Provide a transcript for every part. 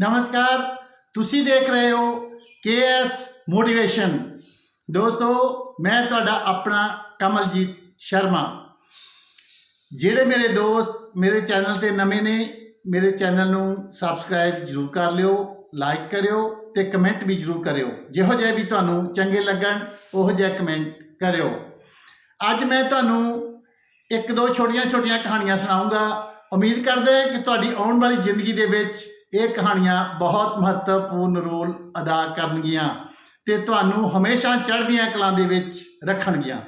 ਨਮਸਕਾਰ, ਤੁਸੀਂ ਦੇਖ ਰਹੇ ਹੋ ਕੇਐਸ ਮੋਟੀਵੇਸ਼ਨ ਦੋਸਤੋ, ਮੈਂ ਤੁਹਾਡਾ ਆਪਣਾ ਕਮਲਜੀਤ ਸ਼ਰਮਾ। ਜਿਹੜੇ ਮੇਰੇ ਦੋਸਤ ਮੇਰੇ ਚੈਨਲ ਤੇ ਨਵੇਂ ਨੇ, ਮੇਰੇ ਚੈਨਲ ਨੂੰ ਸਬਸਕ੍ਰਾਈਬ ਜਰੂਰ ਕਰ ਲਿਓ ਲਾਈਕ ਕਰਿਓ ਤੇ ਕਮੈਂਟ ਵੀ ਜਰੂਰ ਕਰਿਓ। ਜਿਹੋ ਜਿਹੇ ਵੀ ਤੁਹਾਨੂੰ ਚੰਗੇ ਲੱਗਣ, ਉਹੋ ਜਿਹਾ ਕਮੈਂਟ ਕਰਿਓ। ਅੱਜ ਮੈਂ ਤੁਹਾਨੂੰ ਇੱਕ ਦੋ ਛੋਟੀਆਂ-ਛੋਟੀਆਂ ਕਹਾਣੀਆਂ ਸੁਣਾਉਂਗਾ ਉਮੀਦ ਕਰਦੇ ਹਾਂ ਕਿ ਤੁਹਾਡੀ ਆਉਣ ਵਾਲੀ ਜ਼ਿੰਦਗੀ ਦੇ ਵਿੱਚ ਇਹ ਕਹਾਣੀਆਂ ਬਹੁਤ ਮਹੱਤਵਪੂਰਨ ਰੋਲ ਅਦਾ ਕਰਨਗੀਆਂ ਤੇ ਤੁਹਾਨੂੰ ਹਮੇਸ਼ਾ ਚੜ੍ਹਦੀਆਂ ਕਲਾਂ ਦੇ ਵਿੱਚ ਰੱਖਣਗੀਆਂ।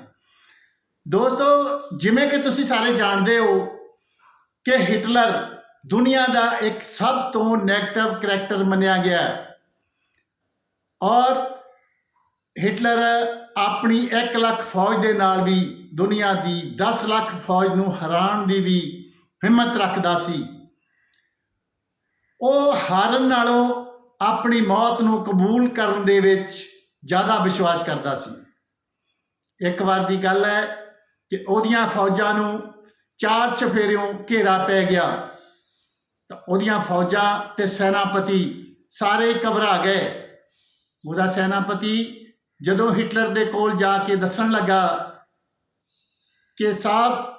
ਦੋਸਤੋ, ਜਿਵੇਂ ਕਿ ਤੁਸੀਂ ਸਾਰੇ ਜਾਣਦੇ ਹੋ ਕਿ ਹਿਟਲਰ ਦੁਨੀਆ ਦਾ ਇੱਕ ਸਭ ਤੋਂ ਨੈਗੇਟਿਵ ਕਰੈਕਟਰ ਮੰਨਿਆ ਗਿਆ ਹੈ। ਔਰ ਹਿਟਲਰ ਆਪਣੀ 1 ਲੱਖ ਫੌਜ ਦੇ ਨਾਲ ਵੀ ਦੁਨੀਆ ਦੀ 10 ਲੱਖ ਫੌਜ ਨੂੰ ਹਰਾਉਣ ਦੀ ਵੀ ਹਿੰਮਤ ਰੱਖਦਾ ਸੀ। ਉਹ ਹਾਰਨ ਨਾਲੋਂ ਆਪਣੀ ਮੌਤ ਨੂੰ ਕਬੂਲ ਕਰਨ ਦੇ ਵਿੱਚ ਜ਼ਿਆਦਾ ਵਿਸ਼ਵਾਸ ਕਰਦਾ ਸੀ। ਇੱਕ ਵਾਰ ਦੀ ਗੱਲ ਹੈ ਕਿ ਉਹਦੀਆਂ ਫੌਜਾਂ ਨੂੰ ਚਾਰ ਚਫੇਰਿਓਂ ਘੇਰਾ ਪੈ ਗਿਆ। ਤਾਂ ਉਹਦੀਆਂ ਫੌਜਾਂ ਤੇ ਸੈਨਾਪਤੀ ਸਾਰੇ ਘਬਰਾ ਗਏ। ਉਹਦਾ ਸੈਨਾਪਤੀ ਜਦੋਂ ਹਿਟਲਰ ਦੇ ਕੋਲ ਜਾ ਕੇ ਦੱਸਣ ਲੱਗਾ ਕਿ ਸਾਹਿਬ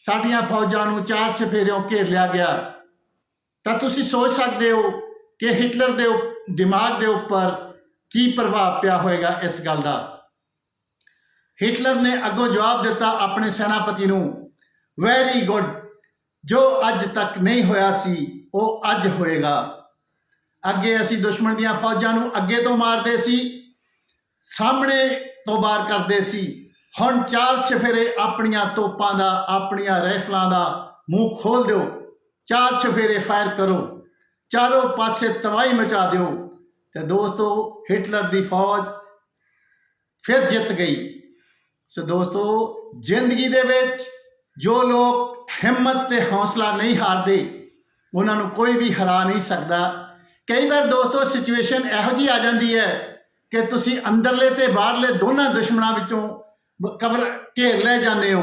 ਸਾਡੀਆਂ ਫੌਜਾਂ ਨੂੰ ਚਾਰ ਚਫੇਰਿਓਂ ਘੇਰ ਲਿਆ ਗਿਆ ਤਾਂ ਤੁਸੀਂ ਸੋਚ ਸਕਦੇ ਹੋ ਕਿ ਹਿਟਲਰ ਦੇ ਦਿਮਾਗ ਦੇ ਉੱਪਰ ਕੀ ਪ੍ਰਭਾਵ ਪਿਆ ਹੋਵੇਗਾ ਇਸ ਗੱਲ ਦਾ? ਹਿਟਲਰ ਨੇ ਅੱਗੋਂ ਜਵਾਬ ਦਿੱਤਾ ਆਪਣੇ ਸੈਨਾਪਤੀ ਨੂੰ ਵੈਰੀ ਗੁੱਡ ਜੋ ਅੱਜ ਤੱਕ ਨਹੀਂ ਹੋਇਆ ਸੀ, ਉਹ ਅੱਜ ਹੋਏਗਾ। ਅੱਗੇ ਅਸੀਂ ਦੁਸ਼ਮਣ ਦੀਆਂ ਫੌਜਾਂ ਨੂੰ ਅੱਗੇ ਤੋਂ ਮਾਰਦੇ ਸੀ, ਸਾਹਮਣੇ ਤੋਂ ਬਾਹਰ ਕਰਦੇ ਸੀ। ਹੁਣ ਚਾਰ ਚਫੇਰੇ ਆਪਣੀਆਂ ਤੋਪਾਂ ਦਾ, ਆਪਣੀਆਂ ਰਾਈਫਲਾਂ ਦਾ ਮੂੰਹ ਖੋਲ ਦਿਓ। ਚਾਰ ਚਫੇਰੇ ਫਾਇਰ ਕਰੋ, ਚਾਰੋਂ ਪਾਸੇ ਤਬਾਹੀ ਮਚਾ ਦਿਓ। ਤੇ ਦੋਸਤੋ, ਹਿਟਲਰ ਦੀ ਫੌਜ ਫਿਰ ਜਿੱਤ ਗਈ। ਸੋ ਦੋਸਤੋ, ਜ਼ਿੰਦਗੀ ਦੇ ਵਿੱਚ ਜੋ ਲੋਕ ਹਿੰਮਤ ਤੇ ਹੌਸਲਾ ਨਹੀਂ ਹਾਰਦੇ, ਉਹਨਾਂ ਨੂੰ ਕੋਈ ਵੀ ਹਰਾ ਨਹੀਂ ਸਕਦਾ। ਕਈ ਵਾਰ ਦੋਸਤੋ, ਸਿਚੁਏਸ਼ਨ ਇਹੋ ਜੀ ਆ ਜਾਂਦੀ ਹੈ ਕਿ ਤੁਸੀਂ ਅੰਦਰਲੇ ਤੇ ਬਾਹਰਲੇ ਦੋਨਾਂ ਦੁਸ਼ਮਣਾਂ ਵਿੱਚੋਂ ਕਵਰ ਘੇਰ ਲੈ ਜਾਂਦੇ ਹੋ।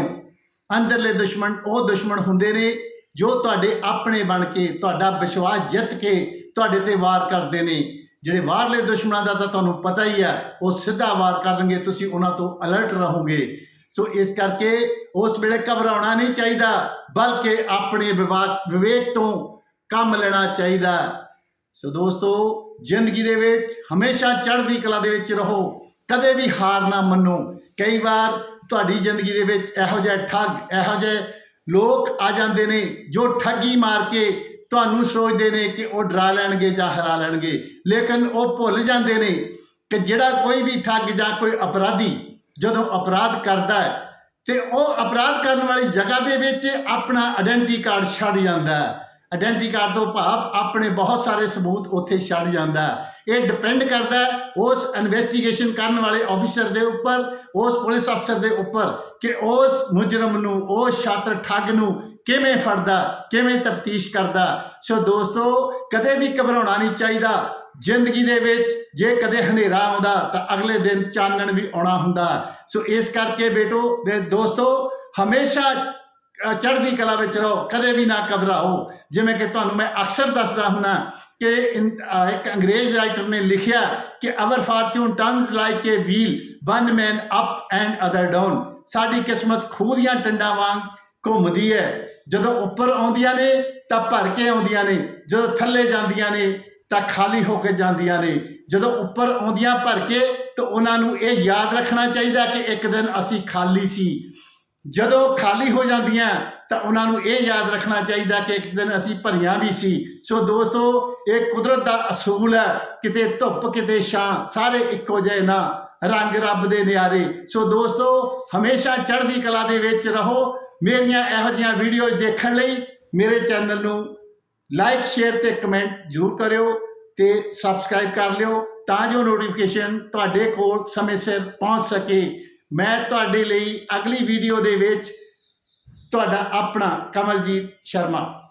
ਅੰਦਰਲੇ ਦੁਸ਼ਮਣ, ਉਹ ਦੁਸ਼ਮਣ ਹੁੰਦੇ ਨੇ ਜੋ ਤੁਹਾਡੇ ਆਪਣੇ ਬਣ ਕੇ ਤੁਹਾਡਾ ਵਿਸ਼ਵਾਸ ਜਿੱਤ ਕੇ ਤੁਹਾਡੇ ਤੇ ਵਾਰ ਕਰਦੇ ਨੇ, ਜਿਹੜੇ ਬਾਹਰਲੇ ਦੁਸ਼ਮਣਾਂ ਦਾ ਤਾਂ ਤੁਹਾਨੂੰ ਪਤਾ ਹੀ ਹੈ, ਉਹ ਸਿੱਧਾ ਵਾਰ ਕਰਨਗੇ ਤੁਸੀਂ ਉਹਨਾਂ ਤੋਂ ਅਲਰਟ ਰਹੋਗੇ। ਸੋ ਇਸ ਕਰਕੇ ਉਸ ਵੇਲੇ ਘਬਰਾਉਣਾ ਨਹੀਂ ਚਾਹੀਦਾ, ਬਲਕਿ ਆਪਣੇ ਵਿਵਾਕ ਵਿਵੇਕ ਤੋਂ ਕੰਮ ਲੈਣਾ ਚਾਹੀਦਾ। ਸੋ ਦੋਸਤੋ, ਜ਼ਿੰਦਗੀ ਦੇ ਵਿੱਚ ਹਮੇਸ਼ਾ ਚੜ੍ਹਦੀ ਕਲਾ ਦੇ ਵਿੱਚ ਰਹੋ, ਕਦੇ ਵੀ ਹਾਰ ਨਾ ਮੰਨੋ। ਕਈ ਵਾਰ ਤੁਹਾਡੀ ਜ਼ਿੰਦਗੀ ਦੇ ਵਿੱਚ ਇਹੋ ਜਿਹੇ ਠੱਗ, ਇਹੋ ਜਿਹੇ ਲੋਕ ਆ ਜਾਂਦੇ ਨੇ ਜੋ ਠੱਗੀ ਮਾਰ ਕੇ ਤੁਹਾਨੂੰ ਸੋਚਦੇ ਨੇ ਕਿ ਉਹ ਡਰਾ ਲੈਣਗੇ ਜਾਂ ਹਰਾ ਲੈਣਗੇ ਲੇਕਿਨ ਉਹ ਭੁੱਲ ਜਾਂਦੇ ਨੇ ਕਿ ਜਿਹੜਾ ਕੋਈ ਵੀ ਠੱਗ ਜਾਂ ਕੋਈ ਅਪਰਾਧੀ ਜਦੋਂ ਅਪਰਾਧ ਕਰਦਾ ਹੈ, ਤੇ ਉਹ ਅਪਰਾਧ ਕਰਨ ਵਾਲੀ ਜਗ੍ਹਾ ਦੇ ਵਿੱਚ ਆਪਣਾ ਆਇਡੈਂਟੀ ਕਾਰਡ ਛੱਡ ਜਾਂਦਾ ਹੈ ਆਇਡੈਂਟੀ ਕਾਰਡ ਤੋਂ ਭਾਵ ਆਪਣੇ ਬਹੁਤ ਸਾਰੇ ਸਬੂਤ ਉੱਥੇ ਛੱਡ ਜਾਂਦਾ ਹੈ। ਇਹ ਡਿਪੈਂਡ ਕਰਦਾ ਉਸ ਇਨਵੈਸਟੀਗੇਸ਼ਨ ਕਰਨ ਵਾਲੇ ਆਫੀਸਰ ਦੇ ਉੱਪਰ, ਉਸ ਪੁਲਿਸ ਅਫਸਰ ਦੇ ਉੱਪਰ ਕਿ ਉਸ ਮੁਜਰਮ ਨੂੰ, ਉਸ ਛਾਤਰ ਠੱਗ ਨੂੰ ਕਿਵੇਂ ਫੜਦਾ, ਕਿਵੇਂ ਤਫਤੀਸ਼ ਕਰਦਾ। ਸੋ ਦੋਸਤੋ, ਕਦੇ ਵੀ ਘਬਰਾਉਣਾ ਨਹੀਂ ਚਾਹੀਦਾ। ਜ਼ਿੰਦਗੀ ਦੇ ਵਿੱਚ ਜੇ ਕਦੇ ਹਨੇਰਾ ਆਉਂਦਾ, ਤਾਂ ਅਗਲੇ ਦਿਨ ਚਾਨਣ ਵੀ ਆਉਣਾ ਹੁੰਦਾ। ਸੋ ਇਸ ਕਰਕੇ ਬੇਟੋ ਦੇ ਦੋਸਤੋ, ਹਮੇਸ਼ਾ ਚੜ੍ਹਦੀ ਕਲਾ ਵਿੱਚ ਰਹੋ, ਕਦੇ ਵੀ ਨਾ ਘਬਰਾਓ। ਜਿਵੇਂ ਕਿ ਤੁਹਾਨੂੰ ਮੈਂ ਅਕਸਰ ਦੱਸਦਾ ਹੁਣਾ ਕਿ ਇੱਕ ਅੰਗਰੇਜ਼ ਰਾਈਟਰ ਨੇ ਲਿਖਿਆ ਕਿ our fortune turns like a wheel one man up and other down ਸਾਡੀ ਕਿਸਮਤ ਖੂਹ ਦੀਆਂ ਟੰਡਾਂ ਵਾਂਗ ਘੁੰਮਦੀ ਹੈ। ਜਦੋਂ ਉੱਪਰ ਆਉਂਦੀਆਂ ਨੇ, ਤਾਂ ਭਰ ਕੇ ਆਉਂਦੀਆਂ ਨੇ। ਜਦੋਂ ਥੱਲੇ ਜਾਂਦੀਆਂ ਨੇ, ਤਾਂ ਖਾਲੀ ਹੋ ਕੇ ਜਾਂਦੀਆਂ ਨੇ। ਜਦੋਂ ਉੱਪਰ ਆਉਂਦੀਆਂ ਭਰ ਕੇ, ਤਾਂ ਉਹਨਾਂ ਨੂੰ ਇਹ ਯਾਦ ਰੱਖਣਾ ਚਾਹੀਦਾ ਕਿ ਇੱਕ ਦਿਨ ਅਸੀਂ ਖਾਲੀ ਸੀ। ਜਦੋਂ ਖਾਲੀ ਹੋ ਜਾਂਦੀਆਂ, ਤਾਂ ਉਹਨਾਂ ਨੂੰ ਇਹ ਯਾਦ ਰੱਖਣਾ ਚਾਹੀਦਾ ਕਿ ਇੱਕ ਦਿਨ ਅਸੀਂ ਭਰੀਆਂ ਵੀ ਸੀ। ਸੋ ਦੋਸਤੋ, ਇਹ ਕੁਦਰਤ ਦਾ ਅਸੂਲ ਹੈ। ਕਿਤੇ ਧੁੱਪ, ਕਿਤੇ ਛਾਂ, ਸਾਰੇ ਇੱਕੋ ਜਿਹੇ ਨਾ। ਰੰਗ ਰੱਬ ਦੇ ਨਿਆਰੇ। ਸੋ ਦੋਸਤੋ, ਹਮੇਸ਼ਾ ਚੜ੍ਹਦੀ ਕਲਾ ਦੇ ਵਿੱਚ ਰਹੋ। ਮੇਰੀਆਂ ਇਹੋ ਜਿਹੀਆਂ ਵੀਡੀਓਜ਼ ਦੇਖਣ ਲਈ ਮੇਰੇ ਚੈਨਲ ਨੂੰ ਲਾਈਕ, ਸ਼ੇਅਰ ਤੇ ਕਮੈਂਟ ਜ਼ਰੂਰ ਕਰਿਓ ਤੇ ਸਬਸਕ੍ਰਾਈਬ ਕਰ ਲਿਓ ਤਾਂ ਜੋ ਨੋਟੀਫਿਕੇਸ਼ਨ ਤੁਹਾਡੇ ਕੋਲ ਸਮੇਂ ਸਿਰ ਪਹੁੰਚ ਸਕੇ। ਮੈਂ ਤੁਹਾਡੇ ਲਈ ਅਗਲੀ ਵੀਡੀਓ ਦੇ ਵਿੱਚ ਤੁਹਾਡਾ ਆਪਣਾ ਕਮਲਜੀਤ ਸ਼ਰਮਾ।